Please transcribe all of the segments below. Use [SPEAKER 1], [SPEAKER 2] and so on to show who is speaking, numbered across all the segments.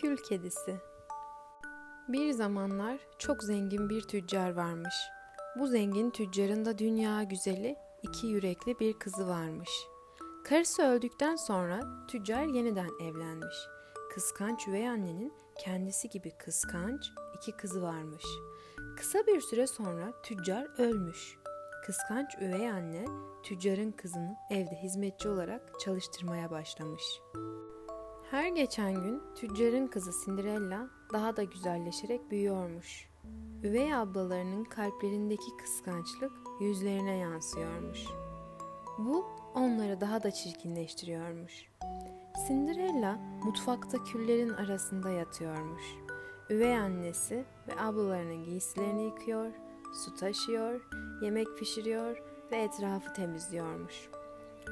[SPEAKER 1] Kül Kedisi Bir zamanlar çok zengin bir tüccar varmış. Bu zengin tüccarın da dünya güzeli, iki yürekli bir kızı varmış. Karısı öldükten sonra tüccar yeniden evlenmiş. Kıskanç üvey annenin kendisi gibi kıskanç iki kızı varmış. Kısa bir süre sonra tüccar ölmüş. Kıskanç üvey anne tüccarın kızını evde hizmetçi olarak çalıştırmaya başlamış. Her geçen gün tüccarın kızı Cinderella daha da güzelleşerek büyüyormuş. Üvey ablalarının kalplerindeki kıskançlık yüzlerine yansıyormuş. Bu onları daha da çirkinleştiriyormuş. Cinderella mutfakta küllerin arasında yatıyormuş. Üvey annesi ve ablalarının giysilerini yıkıyor, su taşıyor, yemek pişiriyor ve etrafı temizliyormuş.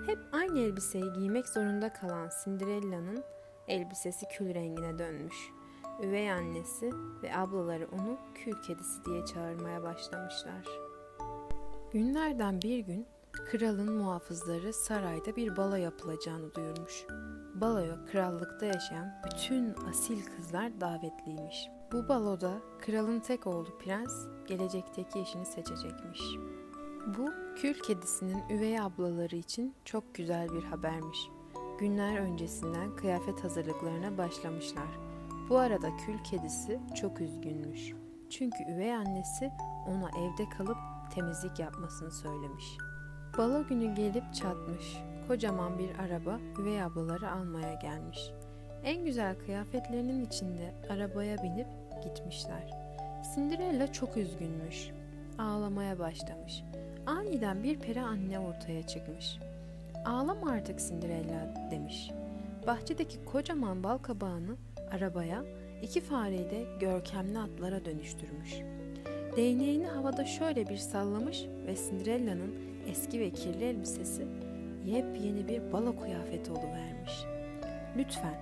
[SPEAKER 1] Hep aynı elbiseyi giymek zorunda kalan Cinderella'nın elbisesi kül rengine dönmüş. Üvey annesi ve ablaları onu kül kedisi diye çağırmaya başlamışlar. Günlerden bir gün kralın muhafızları sarayda bir balo yapılacağını duyurmuş. Baloya krallıkta yaşayan bütün asil kızlar davetliymiş. Bu baloda kralın tek oğlu prens gelecekteki eşini seçecekmiş. Bu kül kedisinin üvey ablaları için çok güzel bir habermiş. Günler öncesinden kıyafet hazırlıklarına başlamışlar. Bu arada kül kedisi çok üzgünmüş. Çünkü üvey annesi ona evde kalıp temizlik yapmasını söylemiş. Balo günü gelip çatmış. Kocaman bir araba üvey ablaları almaya gelmiş. En güzel kıyafetlerinin içinde arabaya binip gitmişler. Cinderella çok üzgünmüş. Ağlamaya başlamış. Aniden bir peri anne ortaya çıkmış. Ağlama artık Cinderella demiş. Bahçedeki kocaman bal kabağını arabaya, iki fareyi de görkemli atlara dönüştürmüş. Değneğini havada şöyle bir sallamış ve Cinderella'nın eski ve kirli elbisesi yepyeni bir balo kıyafeti oluvermiş. Lütfen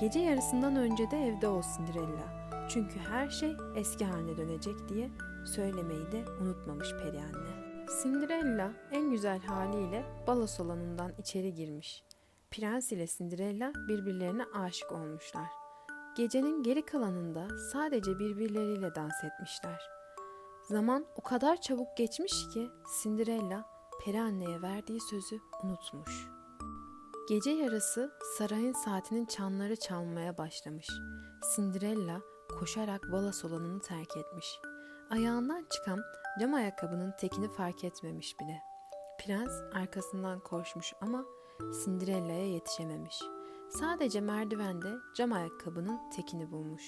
[SPEAKER 1] gece yarısından önce de evde ol Cinderella. Çünkü her şey eski haline dönecek diye söylemeyi de unutmamış peri anne. Cinderella en güzel haliyle balo salonundan içeri girmiş. Prens ile Cinderella birbirlerine aşık olmuşlar. Gecenin geri kalanında sadece birbirleriyle dans etmişler. Zaman o kadar çabuk geçmiş ki Cinderella peri anneye verdiği sözü unutmuş. Gece yarısı sarayın saatinin çanları çalmaya başlamış. Cinderella koşarak balo salonunu terk etmiş. Ayağından çıkan cam ayakkabının tekini fark etmemiş bile. Prens arkasından koşmuş ama Cinderella'ya yetişememiş. Sadece merdivende cam ayakkabının tekini bulmuş.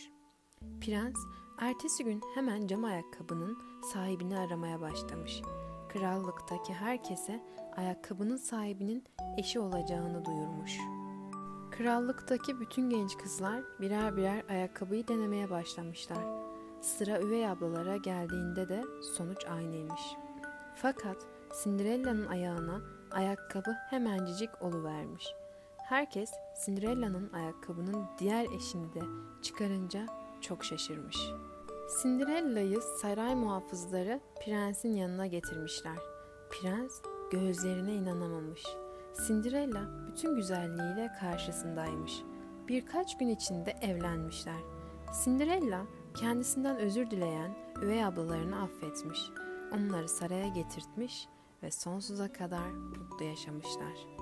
[SPEAKER 1] Prens ertesi gün hemen cam ayakkabının sahibini aramaya başlamış. Krallıktaki herkese ayakkabının sahibinin eşi olacağını duyurmuş. Krallıktaki bütün genç kızlar birer birer ayakkabıyı denemeye başlamışlar. Sıra üvey ablalara geldiğinde de sonuç aynıymış. Fakat Cinderella'nın ayağına ayakkabı hemencecik oluvermiş. Herkes Cinderella'nın ayakkabının diğer eşini de çıkarınca çok şaşırmış. Cinderella'yı saray muhafızları prensin yanına getirmişler. Prens gözlerine inanamamış. Cinderella bütün güzelliğiyle karşısındaymış. Birkaç gün içinde evlenmişler. Cinderella kendisinden özür dileyen üvey ablalarını affetmiş. Onları saraya getirtmiş ve sonsuza kadar mutlu yaşamışlar.